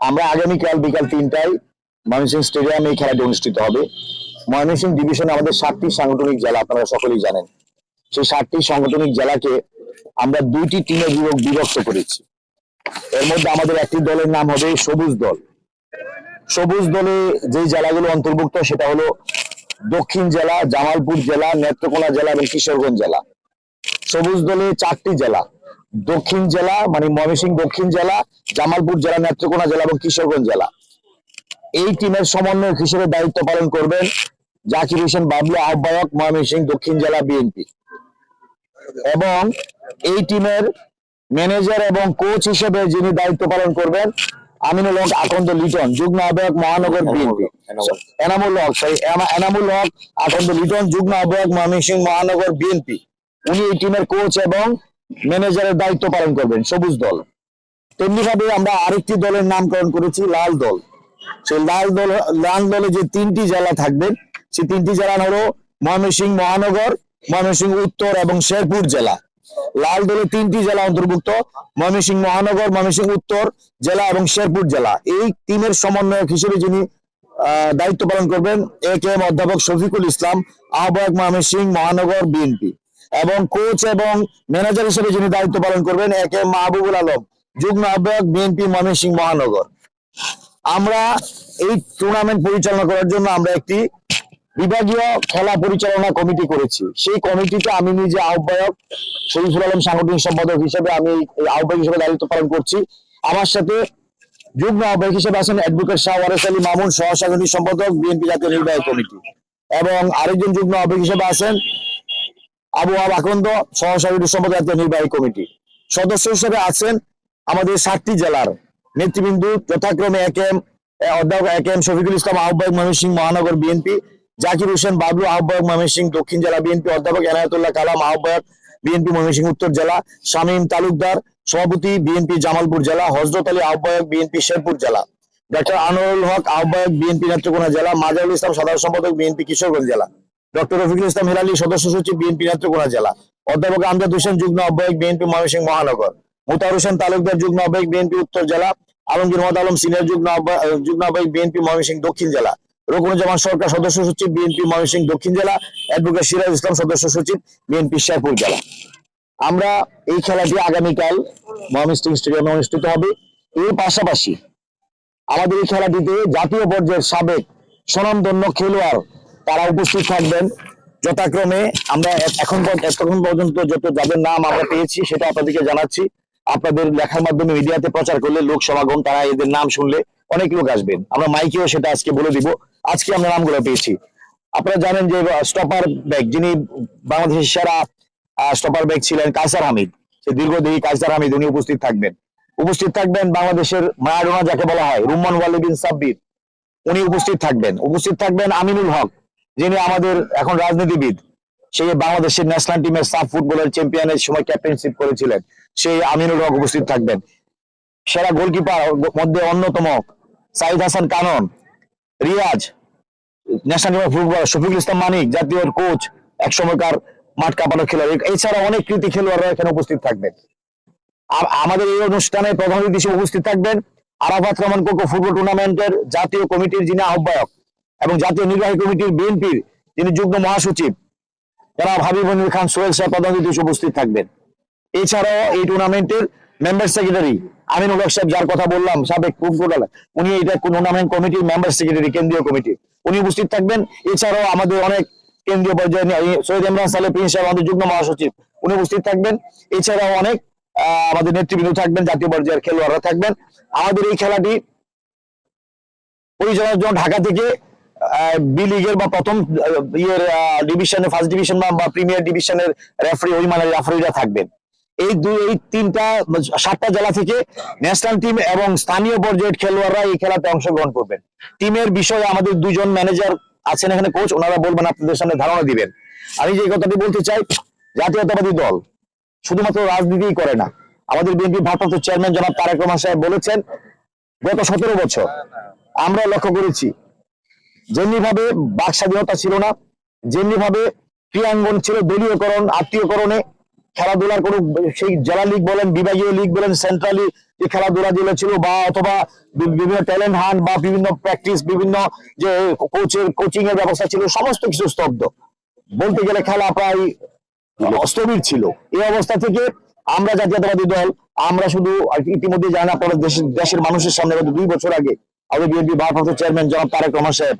আমরা আগামীকাল বিকাল তিনটায় ময়মনসিংহ স্টেডিয়ামে এই খেলাটি অনুষ্ঠিত হবে। ময়মনসিংহ ডিভিশনে আমাদের সাতটি সাংগঠনিক জেলা, আপনারা সকলেই জানেন। সেই সাতটি সাংগঠনিক জেলাকে আমরা দুইটি টিমে বিভক- বিভক্ত করেছি। এর মধ্যে আমাদের একটি দলের নাম হবে সবুজ দল। সবুজ দলে যে জেলাগুলো অন্তর্ভুক্ত, সেটা হলো দক্ষিণ জেলা, জামালপুর জেলা, নেত্রকোনা জেলা এবং কিশোরগঞ্জ জেলা। সবুজ দলে চারটি জেলা। দক্ষিণ জেলা মানে ময়মনসিংহ দক্ষিণ জেলা জামালপুর জেলা নেত্রকোনা জেলা এবং কিশোরগঞ্জ জেলা। এই টিমের সমন্বয়ক হিসেবে দায়িত্ব পালন করবেন জাকির হোসেন বাবলু আহ্বায়ক ময়মনসিংহ দক্ষিণ জেলা বিএনপি। এবং এই টিমের ম্যানেজার এবং কোচ হিসেবে যিনি দায়িত্ব পালন করবেন আমিনুল হক আকন্দ লিটন যুগ্ম আহ্বায়ক মহানগর বিএনপি। এনামুল হক। সরি এনামুল হক আকন্দ লিটন যুগ্ম আহ্বায়ক ময়মনসিংহ মহানগর বিএনপি। উনি এই টিমের কোচ এবং ম্যানেজারের দায়িত্ব পালন করবেন, সবুজ দল। তেমনি ভাবে আমরা আরেকটি দলের নামকরণ করেছি, লাল দল। সেই লাল দল, লাল দলে যে তিনটি জেলা থাকবেন সেই তিনটি জেলা হলো ময়মনসিংহ মহানগর, ময়মনসিংহ উত্তর এবং শেরপুর জেলা। লাল দলে তিনটি জেলা অন্তর্ভুক্ত, ময়মনসিংহ মহানগর, ময়মনসিংহ উত্তর জেলা এবং শেরপুর জেলা। এই টিমের সমন্বয়ক হিসেবে যিনি দায়িত্ব পালন করবেন, এ কে এম অধ্যাপক শফিকুল ইসলাম, আহ্বায়ক ময়মনসিংহ মহানগর বিএনপি। এবং কোচ এবং ম্যানেজার হিসেবে যিনি দায়িত্ব পালন করবেন, A K M Mahbubul Alam, যুগ্ম আহ্বায়ক বিএনপি ময়মনসিংহ মহানগর। আমরা এই টুর্নামেন্ট পরিচালনা করার জন্য আমরা একটি বিভাগীয় খেলা পরিচালনা কমিটি করেছি। সেই কমিটিতে আমি নিজে আহ্বায়ক শরীফুল আলম সাংগঠনিক সম্পাদক হিসেবে আমি আহ্বায়ক হিসেবে দায়িত্ব পালন করছি। আমার সাথে যুগ্ম আহ্বায়ক হিসেবে আছেন অ্যাডভোকেট শাহ ওয়ারেস আলী মামুন সহ সাংগঠনিক সম্পাদক বিএনপি জাতীয় নির্বাহী কমিটি। এবং আরেকজন যুগ্ম আহ্বায়ক হিসেবে আছেন আবু আব আকন্দ সহ সাংগঠনিক জাতীয় নির্বাহী কমিটি। সদস্য হিসেবে আছেন আমাদের সাতটি জেলার নেতৃবৃন্দ, যথাক্রমে একে এম অধ্যাপক একে এম শফিকুল ইসলাম, আহ্বায়ক ময়মনসিংহ মহানগর বিএনপি, জাকির হোসেন বাবলু, আহ্বায়ক ময়মনসিংহ দক্ষিণ জেলা বিএনপি, অধ্যাপক এনায়তুল্লাহ কালাম, আহ্বায়ক বিএনপি ময়মনসিংহ উত্তর জেলা, শামীম তালুকদার, সভাপতি বিএনপি জামালপুর জেলা, হজরত আলী, আহ্বায়ক বিএনপি শেরপুর জেলা ডক্টর আনোয়ারুল হক, আহ্বায়ক বিএনপি নেত্রকোনা জেলা, মাজারুল ইসলাম সাধারণ সম্পাদক বিএনপি কিশোরগঞ্জ জেলা। ডক্টর রফিকুল ইসলাম হিলালি সদস্য সচিব বিএনপি নেত্রকোনা জেলা। অধ্যাপক আমজাদ হোসেন, যুগ্ম আহ্বায়ক বিএনপি ময়মনসিংহ মহানগর। মুতার হোসেন তালুকদার, যুগ্ম আহ্বায়ক বিএনপি উত্তর জেলা। আলমগীর মোহাম্মদ আলম সিনিয়র যুগ্ম আহ্বায়ক যুগ্ম আহ্বায়ক বিএনপি ময়মনসিংহ দক্ষিণ জেলা। রকুনুজ্জামান সরকার সদস্য সচিব বিএনপি ময়মনসিংহ দক্ষিণ জেলা। অ্যাডভোকেট সিরাজ ইসলাম সদস্য সচিব বিএনপি শেরপুর জেলা। আমরা এই খেলাটি আগামীকাল ময়মনসিংহ স্টেডিয়ামে অনুষ্ঠিত হবে। এর পাশাপাশি আমাদের এই খেলাটিতে জাতীয় পর্যায়ের সাবেক স্বনামধন্য খেলোয়াড় তারা উপস্থিত থাকবেন। যথাক্রমে আমরা এখন এতক্ষণ পর্যন্ত যত যাদের নাম আমরা পেয়েছি, সেটা আপনাদেরকে জানাচ্ছি। আপনাদের লেখার মাধ্যমে মিডিয়াতে প্রচার করলে লোক সমাগম, তারা এদের নাম শুনলে অনেক লোক আসবেন। আমরা মাইকেও সেটা আজকে বলে দিব। আজকে আমরা নামগুলো পেয়েছি। আপনারা জানেন যে স্টপার ব্যাগ যিনি বাংলাদেশের সেরা স্টপার ব্যাগ ছিলেন কাইসার হামিদ। সে দীর্ঘদেহী কাইসার হামিদ, উনি উপস্থিত থাকবেন। উপস্থিত থাকবেন বাংলাদেশের মারাডোনা, যাকে বলা হয়, রুম্মান ওয়ালি বিন সাব্বির। উনি উপস্থিত থাকবেন। উপস্থিত থাকবেন আমিনুল হক। যিনি আমাদের এখন রাজনীতিবিদ, সেই বাংলাদেশের ন্যাশনাল টিমের সাফ ফুটবলের চ্যাম্পিয়নের সময় ক্যাপ্টেনশিপ করেছিলেন, সেই আমিনুল হক উপস্থিত থাকবেন। সেরা গোলকিপার মধ্যে অন্যতম সাইদ হাসান কানন, রিয়াজ ন্যাশনাল টিমের ফুটবল শফিকুল ইসলাম মানিক, জাতীয় কোচ এক সময়কার মাঠ কাঁপানো খেলোয়াড়। এছাড়া অনেক কৃতি খেলোয়াড়রা এখানে উপস্থিত থাকবেন। আর আমাদের এই অনুষ্ঠানে প্রধান অতিথি হিসেবে উপস্থিত থাকবেন আরাফাত রহমান কোকো ফুটবল টুর্নামেন্টের জাতীয় কমিটির যিনি আহ্বায়ক। এবং জাতীয় নির্বাহী কমিটির বিএনপির যিনি যুগ্ম মহাসচিব যারা হাবিবুল খান, সোহেল সাহেব প্রধান উপস্থিত থাকবেন। এছাড়াও এই টুর্নামেন্টের মেম্বার সেক্রেটারি আমিন হক সাহেব, যার কথা বললাম, সাবেক ফুটবলার উনি এটা টুর্নামেন্ট কমিটির মেম্বার সেক্রেটারি, কেন্দ্রীয় কমিটি উনি উপস্থিত থাকবেন। এছাড়াও আমাদের অনেক কেন্দ্রীয় পর্যায়ে সৈয়দ ইমরান সালে প্রিন্স সাহেব, আমাদের যুগ্ম মহাসচিব, উনি উপস্থিত থাকবেন। এছাড়াও অনেক আমাদের নেতৃবৃন্দ থাকবেন, জাতীয় পর্যায়ের খেলোয়াড়রা থাকবেন। আমাদের এই খেলাটি পরিচালনার জন্য ঢাকা থেকে বি লিগের বা প্রথম ইয়ের ডিভিশনে ফার্স্ট ডিভিশন বা প্রিমিয়ার ডিভিশনের রেফারি ওই রেফারিরা থাকবেন। এই দুই, এই তিনটা, সাতটা জেলা থেকে ন্যাশনাল টিম এবং স্থানীয় পর্যায়ের খেলোয়াড়রা এই খেলাতে অংশগ্রহণ করবেন। টিমের বিষয়ে আমাদের দুজন ম্যানেজার আছেন এখানে কোচ ওনারা বলবেন, আপনাদের সামনে ধারণা দিবেন। আমি যে কথাটি বলতে চাই, জাতীয়তাবাদী দল শুধুমাত্র রাজনীতিই করে না। আমাদের বিএনপি ভারপ্রাপ্ত চেয়ারম্যান জনাব তারেক রহমান সাহেব বলেছেন, গত সতেরো বছর আমরা লক্ষ্য করেছি যেমনি ভাবে বাক স্বাধীনতা ছিল না যেমনি ভাবে ক্রিয়াঙ্গন ছিল দলীয়করণ, আত্মীয়করণে খেলাধুলার কোনো সেই জেলা লীগ বলেন, বিভাগীয় লীগ বলেন সেন্ট্রালি যে খেলাধুলা যেগুলো ছিল বা অথবা বিভিন্ন ট্যালেন্ট হান্ট বা বিভিন্ন প্র্যাকটিস বিভিন্ন যে কোচের কোচিং এর ব্যবস্থা ছিল, সমস্ত কিছু স্তব্ধ। বলতে গেলে খেলা প্রায় স্থবির ছিল। এই অবস্থা থেকে আমরা জাতীয়তাবাদী দল, আমরা শুধু ইতিমধ্যে জানা পরে দেশের দেশের মানুষের সামনে দুই বছর আগে আমাদের বিএনপি ভারপ্রাপ্ত চেয়ারম্যান জনাব তারেক রহমান সাহেব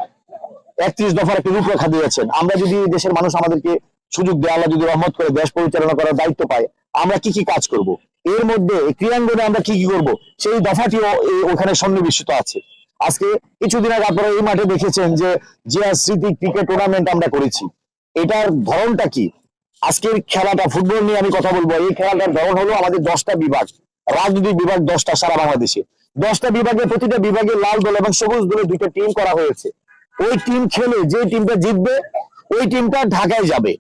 একত্রিশ দফার একটি রূপরেখা দিয়েছেন। আমরা যদি দেশের মানুষ আমাদেরকে সুযোগ দেয়, আল্লাহ যদি রহমত করে দেশ পরিচালনা করার দায়িত্ব পায়, আমরা কি কি কাজ করব? এর মধ্যে, এই ক্রীড়াঙ্গনে আমরা কি কি করব? সেই দফাটিও ওখানে সন্নিবেশিত আছে। আজকে কিছুদিন আগে আপনারা এই মাঠে দেখেছেন যে জিয়া স্মৃতি ক্রিকেট টুর্নামেন্ট আমরা করেছি। এটার ধরনটা কি? আজকের খেলাটা ফুটবল নিয়ে আমি কথা বলব। এই খেলাটার ধরন হলো আমাদের দশটা বিভাগ। রাজনৈতিক বিভাগ দশটা সারা বাংলাদেশে। দশটা বিভাগে প্রতিটা বিভাগে লাল দল এবং সবুজ দলে দুইটা টিম করা হয়েছে। ওই টিম খেলে যে টিমটা জিতবে, ওই টিমটা ঢাকায় যাবে।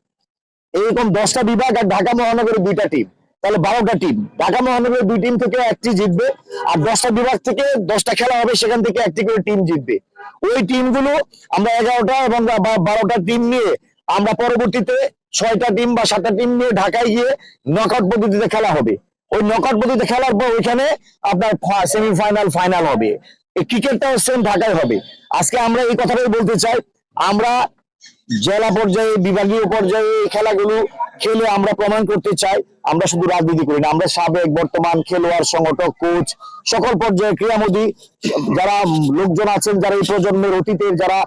এরকম দশটা বিভাগ আর ঢাকা মহানগরের দুইটা টিম তাহলে বারোটা টিম ঢাকা মহানগরের দুই টিম থেকে একটি জিতবে আর দশটা বিভাগ থেকে দশটা খেলা হবে, সেখান থেকে একটি করে টিম জিতবে। ওই টিমগুলো আমরা এগারোটা এবং বারোটা টিম নিয়ে আমরা পরবর্তীতে ছয়টা টিম বা সাতটা টিম নিয়ে ঢাকায় গিয়ে নকআউট পদ্ধতিতে খেলা হবে। ওই নকআউট পদ্ধতিতে খেলার পর ওইখানে আপনার সেমিফাইনাল ফাইনাল হবে। ক্রিকেটটাও সেম ঢাকায় হবে। আজকে আমরা এই কথাটাই বলতে চাই, আমরা জেলা পর্যায়ে, বিভাগীয় পর্যায়ে খেলাগুলো খেলে আমরা প্রমাণ করতে চাই, আমরা শুধু রাজনীতি করি না, আমরা সাবেক বর্তমান খেলোয়াড়, সংগঠক কোচ সকল পর্যায়ে ক্রীড়ামোদী, যারা লোকজন আছেন, যারা এই প্রজন্মের অতীতের যারা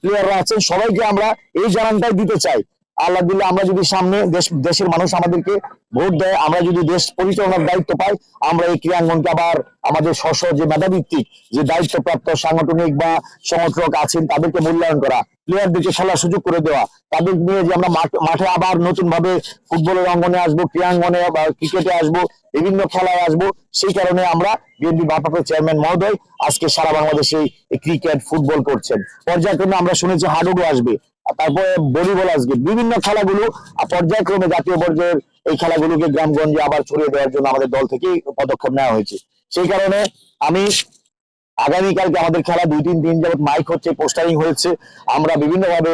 প্লেয়াররা আছেন, সবাইকে আমরা এই জানানটাই দিতে চাই। আল্লাহ দিল্লা আমরা যদি সামনে দেশ দেশের মানুষ আমাদেরকে ভোট দেয়, আমরা যদি দেশ পরিচালনার দায়িত্ব পাই, আমরা এই ক্রীড়াঙ্গনকে আবার আমাদের স্ব যে মেধাভিত্তিক যে দায়িত্বপ্রাপ্ত সাংগঠনিক বা সংগঠক আছেন, তাদেরকে মূল্যায়ন করা, প্লেয়ারদেরকে খেলার সুযোগ করে দেওয়া, তাদের নিয়ে যে আমরা মাঠে আবার নতুন ভাবে ফুটবলের অঙ্গনে আসব, ক্রীড়াঙ্গনে বা ক্রিকেটে আসব, বিভিন্ন খেলায় আসব, সেই কারণে আমরা বিএনপি ভারপ্রাপ্ত চেয়ারম্যান মহোদয় আজকে সারা বাংলাদেশে ক্রিকেট, ফুটবল করছেন। পর্যায়ক্রমে আমরা শুনেছি হাডুডু আসবে। তারপরে ভলিবল আসবে বিভিন্ন খেলাগুলো পর্যায়ক্রমে জাতীয় পর্যায়ের এই খেলাগুলোকে গ্রামগঞ্জে আবার ছড়িয়ে দেওয়ার জন্য আমাদের দল থেকে পদক্ষেপ নেওয়া হয়েছে। সেই কারণে আমি আগামীকালকে আমাদের খেলা দুই তিন দিন যাবত মাইক হচ্ছে পোস্টারিং হয়েছে, আমরা বিভিন্ন ভাবে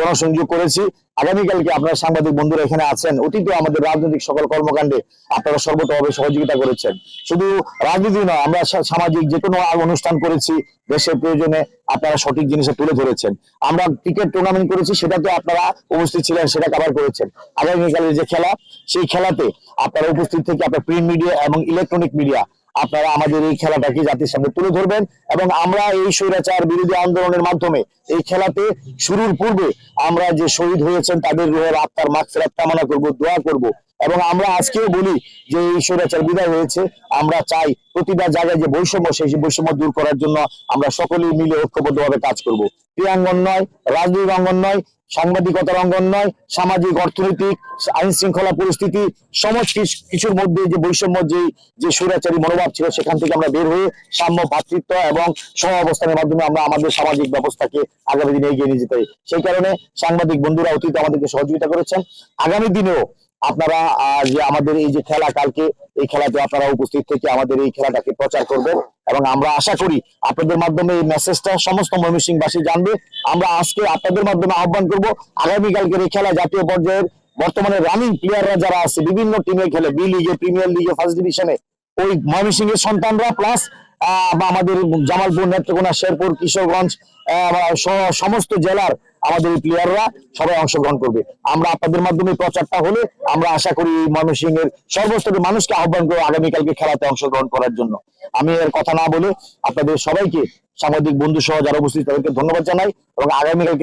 গণসংযোগ করেছি। আগামীকালকে আপনার সাংবাদিক বন্ধুরা এখানে আছেন, অতীতে আমাদের রাজনৈতিক সকল কর্মকাণ্ডে আপনারা সর্বতভাবে সহযোগিতা করেছেন। শুধু রাজনীতি নয়, আমরা সামাজিক যে কোনো অনুষ্ঠান করেছি, দেশের প্রয়োজনে আপনারা সঠিক জিনিসে তুলে ধরেছেন। আমরা ক্রিকেট টুর্নামেন্ট করেছি, সেটাতে আপনারা উপস্থিত ছিলেন, সেটা কভার করেছেন। আগামীকালের যে খেলা, সেই খেলাতে আপনারা উপস্থিত থেকে আপনার প্রিন্ট মিডিয়া এবং ইলেকট্রনিক মিডিয়া আপনারা আমাদের এই খেলাটাকে জাতির সামনে তুলে ধরবেন এবং আমরা এই স্বৈরাচার বিরোধী আন্দোলনের মাধ্যমে এই খেলাতে শুরুর পূর্বে আমরা যে শহীদ হয়েছেন তাদের রোহের আত্মার মাগফিরাত কামনা করব, দোয়া করব। এবং আমরা আজকেও বলি যে এই স্বৈরাচার বিদায় হয়েছে। আমরা চাই প্রতিটা জায়গায় যে বৈষম্য, সেই বৈষম্য দূর করার জন্য আমরা সকলেই মিলে ঐক্যবদ্ধভাবে কাজ করব। ক্রীড়াঙ্গন নয়, রাজনৈতিক অঙ্গন নয়, সাংবাদিকতার অঙ্গন নয়, সামাজিক, অর্থনৈতিক আইন শৃঙ্খলা পরিস্থিতি, সমস্ত কিছুর মধ্যে যে বৈষম্য, যে যে স্বৈরাচারী মনোভাব ছিল, সেখান থেকে আমরা বের হয়ে সাম্য, ভাতৃত্ব এবং সহ অবস্থানের মাধ্যমে আমরা আমাদের সামাজিক ব্যবস্থাকে আগামী দিনে এগিয়ে নিয়ে যেতে সেই কারণে সাংবাদিক বন্ধুরা, অতীতে আমাদেরকে সহযোগিতা করেছেন। আগামী দিনেও আপনারা যে আমাদের এই যে খেলা কালকে, এই খেলাতে আপনারা উপস্থিত থেকে আমাদের এই খেলাটাকে প্রচার করবেন এবং আমরা আশা করি আপনাদের মাধ্যমে এই মেসেজটা সমস্ত ময়মনসিংহবাসী জানবে। আমরা আজকে আপনাদের মাধ্যমে আহ্বান করব, আগামীকালকের এই খেলা জাতীয় পর্যায়ের বর্তমানে রানিং প্লেয়াররা যারা আছে, বিভিন্ন টিমে খেলে বি লিগে প্রিমিয়ার লিগে ফার্স্ট ডিভিশনে ওই ময়মনসিংহের সন্তানরা প্লাস আমাদের জামালপুর, নেত্রকোনা, শেরপুর, কিশোরগঞ্জ বা সমস্ত জেলার আমাদের প্লেয়াররা সবাই অংশগ্রহণ করবে। আমরা আপনাদের মাধ্যমে প্রচারটা হলে আমরা আশা করি ময়মনসিং এর সর্বস্তরের মানুষকে আহ্বান করব আগামীকালকে খেলাতে অংশগ্রহণ করার জন্য। আমি এর কথা না বলে আপনাদের সবাইকে সামাজিক বন্ধু সহ যারা উপস্থিত, তাদেরকে ধন্যবাদ জানাই এবং আগামীকালকে